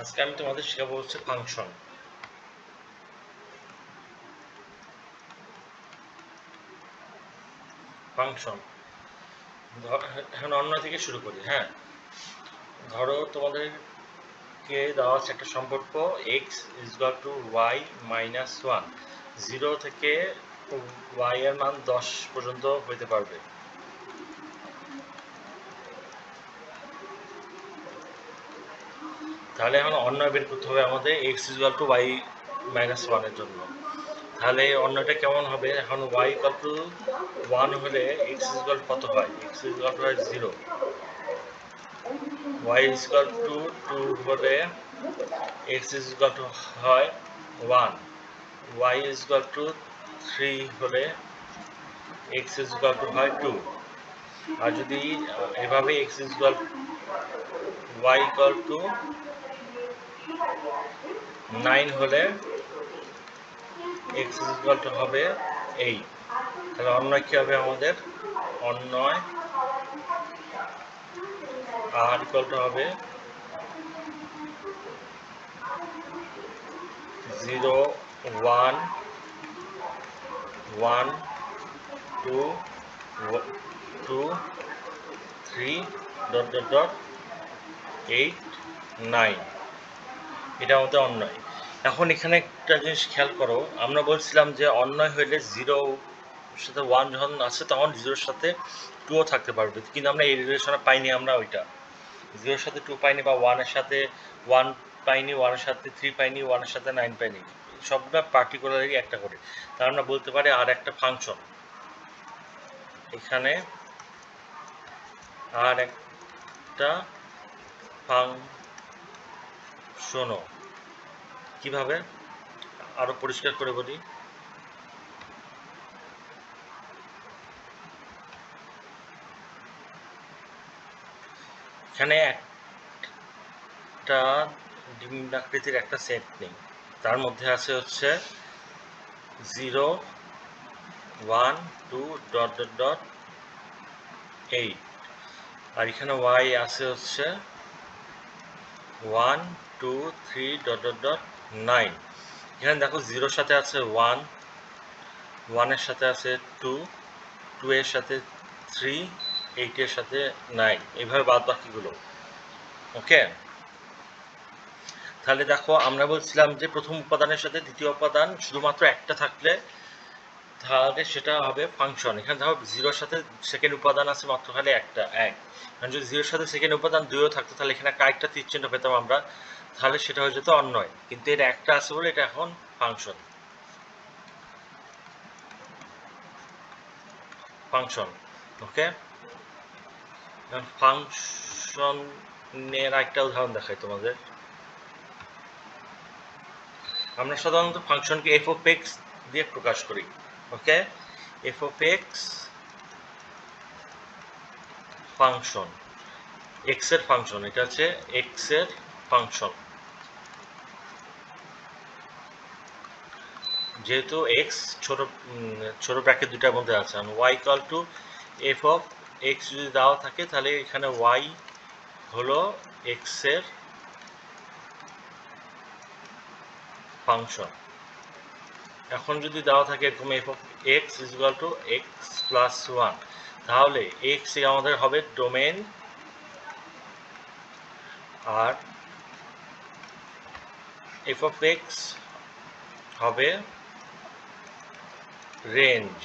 আজকে আমি তোমাদের শেখাবো হচ্ছে ফাংশন ফাংশন এখন অন্য থেকে শুরু করি হ্যাঁ? ধরো তোমাদেরকে দেওয়া আছে একটা সম্পর্ক x is equal to y minus one zero থেকে ওয়াই এর মান দশ পর্যন্ত হইতে পারবে। তাহলে এখন অন্যয় বের করতে হবে আমাদের x equal to y minus ওয়ানের জন্য তাহলে অন্যটা কেমন হবে এখন ওয়াই ইকাল টু ওয়ান হলে এক্স ইজুয়াল কত হয় এক্স ইজুয়াল টু হয় zero y equal to two হলে এক্স ইজুয়াল টু হয় one y equal to three হলে এক্স ইজুয়াল টু হয় টু আর যদি এভাবে x equal y equal to nine হলে এক্স ইকুয়াল টু হবে এইট। তাহলে অন্যয় কি হবে আমাদের? অন্যয়। আর ইকুয়াল টু হবে zero, one one, two two, three, dot dot dot, eight, nine. এটা আমাদের অন্যয়। এখন এখানে একটা জিনিস খেয়াল করো, আমরা বলছিলাম যে অন্যয় হইলে জিরো সাথে ওয়ান যখন আছে তখন জিরোর সাথে টুও থাকতে পারবে। কিন্তু আমরা এই রিলেশনে পাইনি আমরা ওইটা। জিরোর সাথে টু পাইনি বা ওয়ানের সাথে ওয়ান পাইনি ওয়ানের সাথে থ্রি পাইনি ওয়ানের সাথে নাইন পাইনি। সবটা পার্টিকুলারলি একটা করে। তা আমরা বলতে পারি আর একটা ফাংশন এখানে আর একটা ফাংশনও কীভাবে? আরও পরিষ্কার করে বলি। এখানে একটা ডিম আকৃতির একটা সেট নেই। তার মধ্যে আছে হচ্ছে zero one two dot dot dot eight আর এখানে ওয়াই আছে হচ্ছে one two three dot dot dot nine এখানে দেখো জিরোর সাথে আছে ওয়ান ওয়ানের সাথে আছে টু টু এর সাথে থ্রি এইটের সাথে নাইন এইভাবে বাদ বাকিগুলো ওকে তাহলে দেখো আমরা বলছিলাম যে প্রথম উপাদানের সাথে দ্বিতীয় উপাদান শুধুমাত্র একটা থাকলে তাহলে সেটা হবে ফাংশন এখানে দেখো জিরোর সাথে সেকেন্ড উপাদান আছে মাত্র খালি একটা, এক। কারণ যদি জিরোর সাথে সেকেন্ড উপাদান দুইও থাকতো তাহলে এখানে কয়েকটা তীর চিহ্ন পেতাম আমরা। তাহলে সেটা হয়ে যেত অন্যয় কিন্তু এটা একটা আছে বলে এটা এখন ফাংশন। ফাংশন, ওকে? ফাংশনের একটা উদাহরণ দেখাই তোমাদের। আমরা সাধারণত ফাংশনকে এফ অফ এক্স দিয়ে প্রকাশ করি, okay? F of x function এক্সের ফাংশন, এটা হচ্ছে এক্সের ফাংশন। যেহেতু এক্স ছোট ছোট ব্র্যাকেট দুটার মধ্যে আছে y equal to f of x যদি দেওয়া থাকে, তাহলে এখানে ওয়াই হলো এক্সের ফাংশন। এখন যদি দেওয়া থাকে এরকম f of x is equal to x plus one তাহলে এক্স আমাদের হবে ডোমেন আর এফ অফ এক্স হবে রেঞ্জ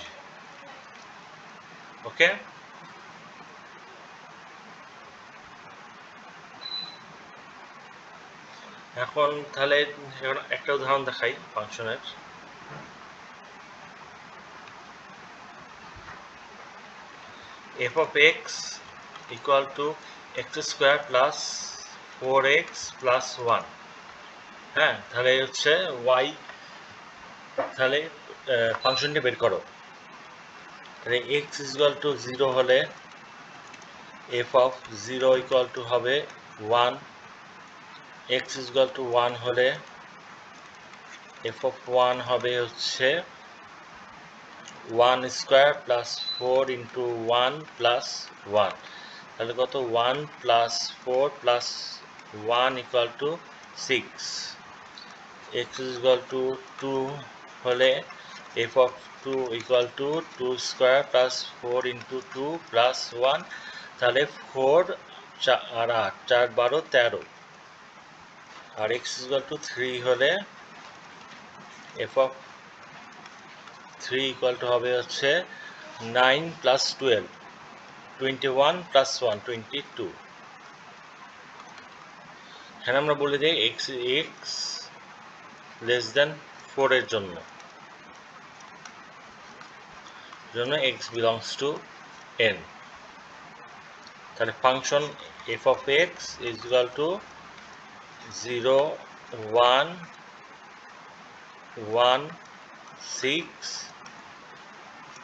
ওকে এখন তাহলে একটা উদাহরণ দেখাই ফাংশনের। F f of x equal to x square plus 4x plus 1 হ্যাঁ তাহলে হচ্ছে y, তাহলে ফাংশনটি বের করো। তাহলে is equal to 0 হলে এফ of 0 equal টু হবে 1 x is equal to 1 হলে এফ অফ ওয়ান হবে হচ্ছে one square plus four into one plus one তাহলে কত? One plus four plus one equal to six x equal to two হলে f of two equal to two square plus four into two plus one তাহলে four আর আট, চার, বারো, তেরো। আর এক্স ইকুয়াল টু থ্রি হলে f of three equal to হবে হচ্ছে nine plus twelve twenty one plus one twenty two এখানে আমরা বলে দিই এক্স এক্স লেস দেন ফোরের জন্য। জন্য এক্স বিলংস টু এন তাহলে function f of x is equal to zero one one six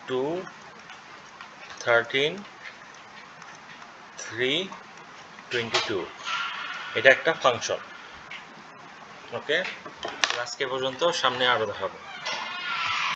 two thirteen three twenty two এটা একটা ফাংশন ওকে আজকে পর্যন্ত সামনে আরও দেখাবো।